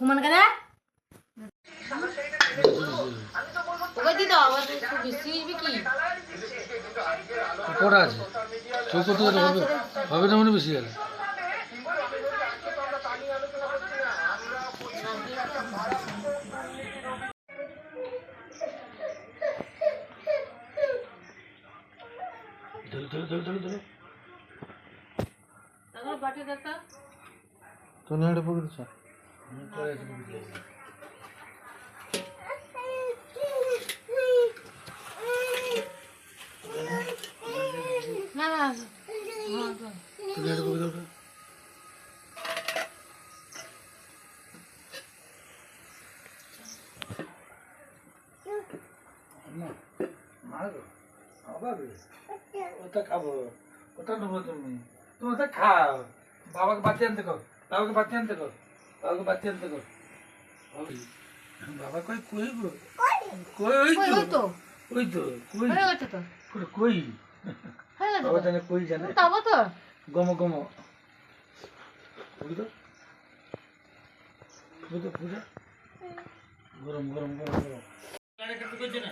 সমান কেন ওকে দি দাও আবার একটু বেশি হইবে কি কটা আছে চৌকো তো হবে হবে না মানে বেশি গেলে ধরো ধরো ধরো ওটা খাব। ওটা নেব তুমি। তুমি ওটা খাও। বাবাকে বাচ্চা আনতে কর। বাবাকে বাচ্চা আনতে কর। বাবাকে বাচ্চা আনতে কর। বাবা কই কই গো? কই? ওই তো। ওই তো? কই? হয়ে গেছে তো। কই কই? হয়ে গেছে বাবা জানে কই জানে। তাবো তো? গম গম। বুঝো বুঝো বুঝো গরম গরম গরম গরম। লাড়ে কাটতে কইছে না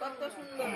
কত সুন্দর